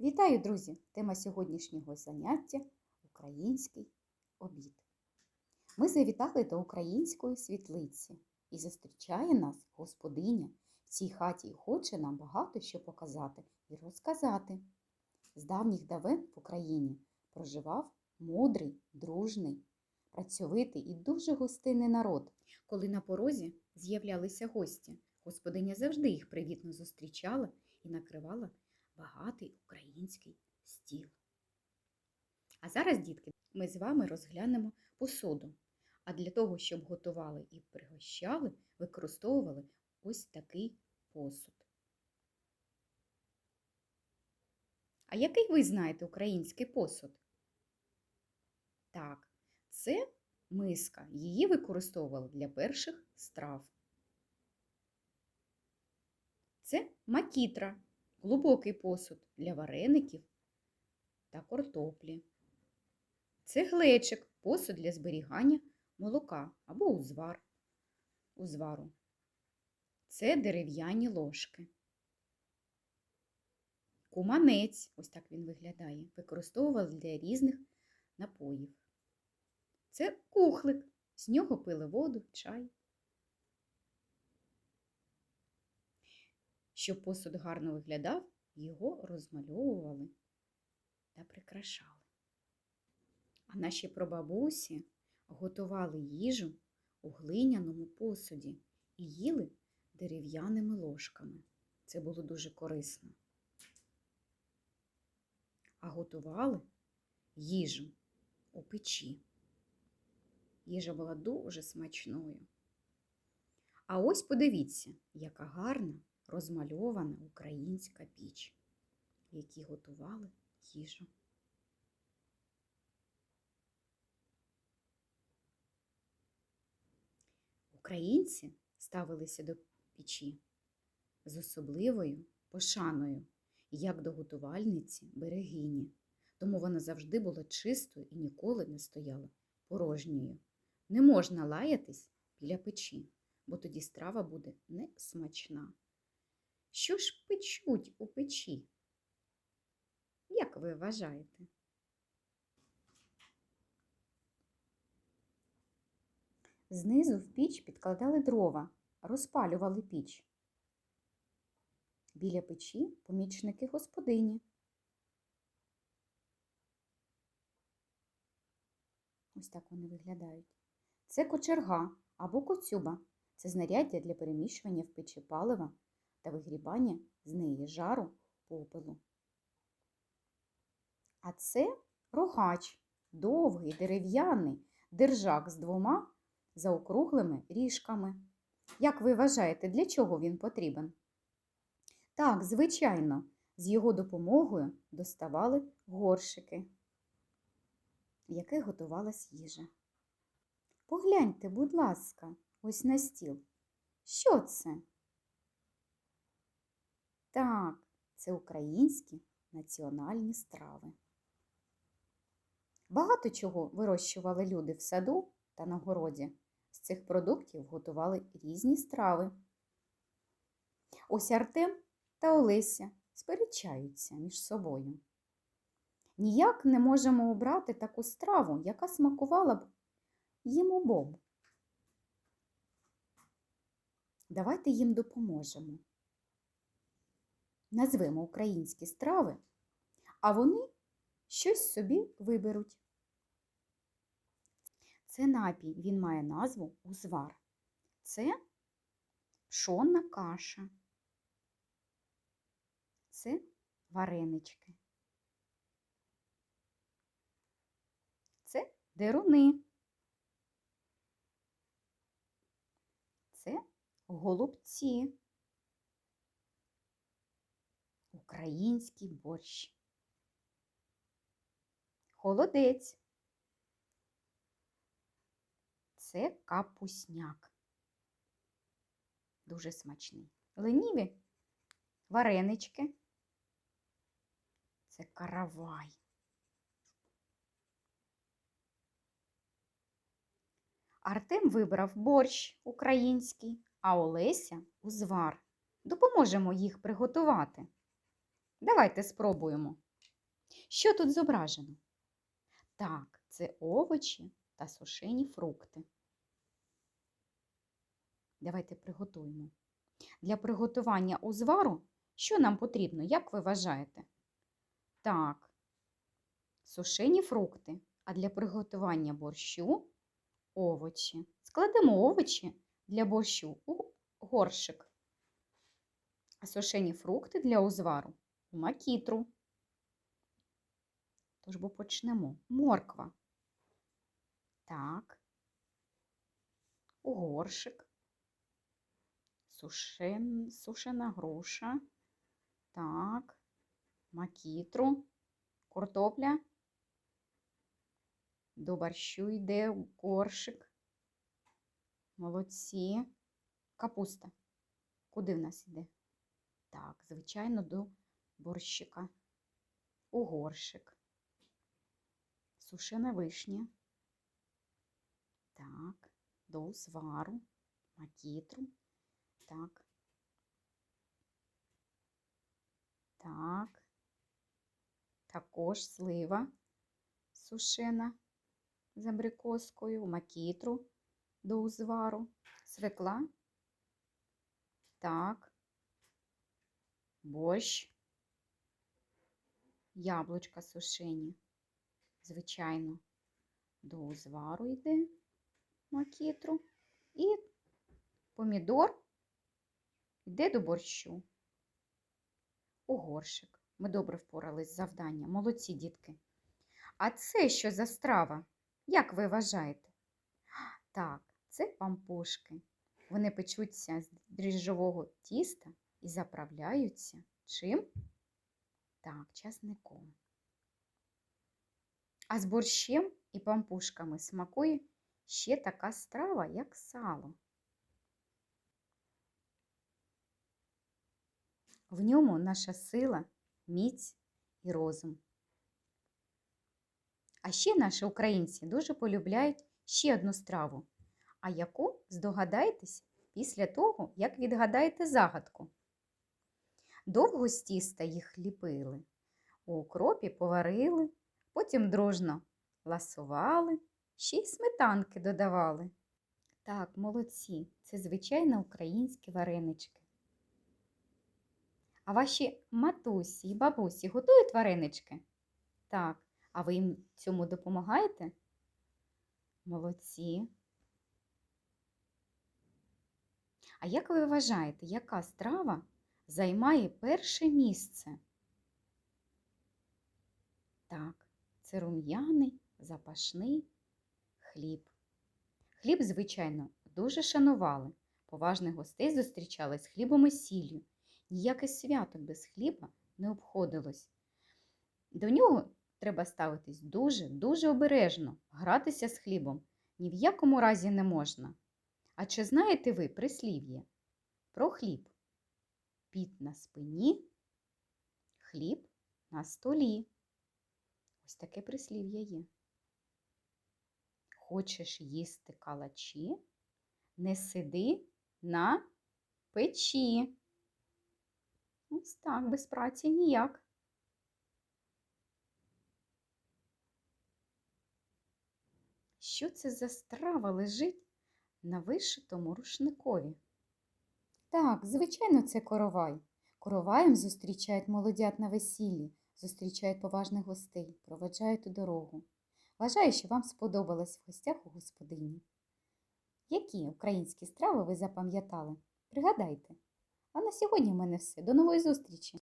Вітаю, друзі! Тема сьогоднішнього заняття український обід. Ми завітали до української світлиці і зустрічає нас господиня. В цій хаті і хоче нам багато що показати і розказати. З давніх давен в Україні проживав мудрий, дружний, працьовитий і дуже гостинний народ. Коли на порозі з'являлися гості, господиня завжди їх привітно зустрічала і накривала багатий український стіл. А зараз, дітки, ми з вами розглянемо посуду. А для того, щоб готували і пригощали, використовували ось такий посуд. А який ви знаєте український посуд? Так, це миска. Її використовували для перших страв. Це макітра глибокий посуд для вареників та картоплі. Це глечик, посуд для зберігання молока або узвар, узвару. Це дерев'яні ложки. Куманець, ось так він виглядає, використовували для різних напоїв. Це кухлик, з нього пили воду, чай. Щоб посуд гарно виглядав, його розмальовували та прикрашали. А наші прабабусі готували їжу у глиняному посуді і їли дерев'яними ложками. Це було дуже корисно. А готували їжу у печі. Їжа була дуже смачною. А ось подивіться, яка гарна розмальована українська піч, в якій готували їжу. Українці ставилися до печі з особливою пошаною, як до готувальниці берегині, тому вона завжди була чистою і ніколи не стояла порожньою. Не можна лаятись біля печі, бо тоді страва буде несмачна. Що ж печуть у печі? Як ви вважаєте? Знизу в піч підкладали дрова, розпалювали піч. Біля печі помічники господині. Ось так вони виглядають. Це кочерга або коцюба. Це знаряддя для переміщування в печі палива та вигрібання з неї жару попелу. А це рогач, довгий дерев'яний держак з двома заокруглими ріжками. Як ви вважаєте, для чого він потрібен? Так, звичайно, з його допомогою доставали горшики, в яких готувалась їжа. Погляньте, будь ласка, ось на стіл. Що це? Так, це українські національні страви. Багато чого вирощували люди в саду та на городі. З цих продуктів готували різні страви. Ось Артем та Олеся сперечаються між собою. Ніяк не можемо обрати таку страву, яка смакувала б їм обом. Давайте їм допоможемо назвемо українські страви, а вони щось собі виберуть. Це напій, він має назву узвар. Це пшонна каша. Це варенички. Це деруни. Це голубці. Український борщ. Холодець. Це капусняк. Дуже смачний. Леніві варенички. Це каравай. Артем вибрав борщ український, а Олеся узвар. Допоможемо їх приготувати. Давайте спробуємо. Що тут зображено? Так, це овочі та сушені фрукти. Давайте приготуємо. Для приготування узвару що нам потрібно, як ви вважаєте? Так, сушені фрукти, а для приготування борщу овочі. Складемо овочі для борщу у горшик, а сушені фрукти для узвару макітру. Тож бо почнемо. Морква. Так. У горшик. Сушен, сушена груша. Так. Макітру. Картопля. До борщу йде горшик. Молодці. Капуста. Куди в нас йде? Так, звичайно, до борщика. У горшик. Сушена вишня. Так, до узвару, макітру. Так. Так. Також слива сушена з абрикоскою, макітру до узвару, свекла. Так. Борщ. Яблучка сушені. Звичайно, до узвару йде макітру. І помідор йде до борщу. У горшик. Ми добре впорались з завданням. Молодці дітки. А це що за страва? Як ви вважаєте? Так, це пампушки. Вони печуться з дріжджового тіста і заправляються чим? Так, часником. А з борщем і пампушками смакує ще така страва, як сало. В ньому наша сила, міць і розум. А ще наші українці дуже полюбляють ще одну страву, а яку здогадаєтесь після того, як відгадаєте загадку. Довго з тіста їх ліпили, у укропі поварили, потім дружно ласували, ще й сметанки додавали. Так, молодці, це звичайно українські варенички. А ваші матусі і бабусі готують варенички? Так, а ви їм цьому допомагаєте? Молодці. А як ви вважаєте, яка страва займає перше місце? Так, це рум'яний, запашний хліб. Хліб, звичайно, дуже шанували. Поважних гостей зустрічали з хлібом і сіллю. Ніяке свято без хліба не обходилось. До нього треба ставитись дуже-дуже обережно, гратися з хлібом ні в якому разі не можна. А чи знаєте ви прислів'я про хліб? Піт на спині, хліб на столі. Ось таке прислів'я є. Хочеш їсти калачі, не сиди на печі. Ось так, без праці ніяк. Що це за страва лежить на вишитому рушникові? Так, звичайно, це коровай. Короваєм зустрічають молодят на весіллі, зустрічають поважних гостей, проведжають у дорогу. Вважаю, що вам сподобалось в гостях у господині. Які українські страви ви запам'ятали? Пригадайте! А на сьогодні в мене все. До нової зустрічі!